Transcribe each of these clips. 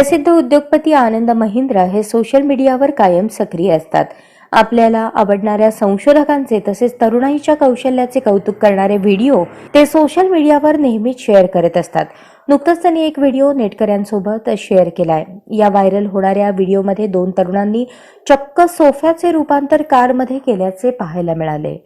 प्रसिद्ध उद्योगपती आनंद महिंद्रा हे सोशल मीडियावर कायम सक्रिय असतात. आपल्याला आवडणाऱ्या संशोधकांचे तसेच तरुणाईच्या कौशल्याचे कौतुक करणारे व्हिडिओ ते सोशल मीडियावर नेहमीच शेअर करत असतात. नुकताच त्यांनी एक व्हिडिओ नेटकऱ्यांसोबत शेअर केलाय. या व्हायरल होणाऱ्या व्हिडिओमध्ये दोन तरुणांनी चक्क सोफ्याचे रूपांतर कारमध्ये केल्याचे पाहायला मिळाले.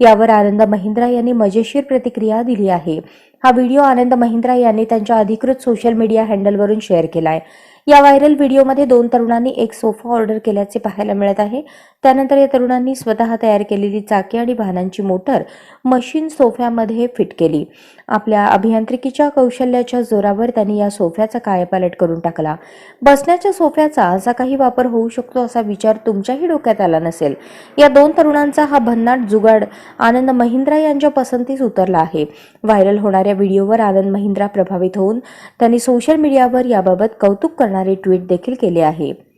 यावर आनंद महिंद्रा यांनी मजेशीर प्रतिक्रिया दिली आहे. हा व्हिडिओ आनंद महिंद्रा यांनी त्यांच्या अधिकृत सोशल मीडिया हँडलवरून शेअर केला आहे या व्हायरल व्हिडिओमध्ये दोन तरुणांनी एक सोफा ऑर्डर केल्याचे पाहायला मिळत आहे. त्यानंतर या तरुणांनी स्वतः तयार केलेली चाके आणि वाहनांची मोटर मशीन सोफ्यामध्ये फिट केली. आपल्या अभियांत्रिकीच्या कौशल्याच्या जोरावर त्यांनी या सोफ्याचा कायापालट करून टाकला. बसण्याच्या सोफ्याचा असा काही वापर होऊ शकतो असा विचार तुमच्याही डोक्यात आला नसेल. या दोन तरुणांचा हा भन्नाट जुगाड आनंद महिंद्रा यांच्या पसंतीस उतरला आहे. व्हायरल होणाऱ्या व्हिडिओवर आनंद महिंद्रा प्रभावित होऊन त्यांनी सोशल मीडियावर याबाबत कौतुक करणारे ट्विट देखील केले आहे.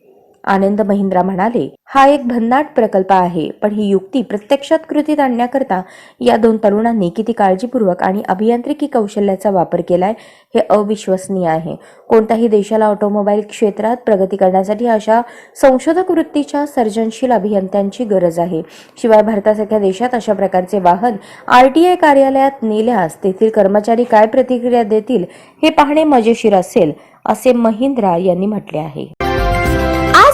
आनंद महिंद्रा म्हणाले हा एक भन्नाट प्रकल्प आहे पण ही युक्ती प्रत्यक्षात कृतीत आणण्याकरता या दोन तरुणांनी किती काळजीपूर्वक आणि अभियांत्रिकी कौशल्याचा वापर केलाय हे अविश्वसनीय आहे. कोणत्याही देशाला ऑटोमोबाईल क्षेत्रात प्रगती करण्यासाठी अशा संशोधक वृत्तीच्या सर्जनशील अभियंत्यांची गरज आहे. शिवाय भारतासारख्या देशात अशा प्रकारचे वाहन आरटीआय कार्यालयात नेल्यास तेथील कर्मचारी काय प्रतिक्रिया देतील हे पाहणे मजेशीर असेल असे महिंद्रा यांनी म्हटले आहे.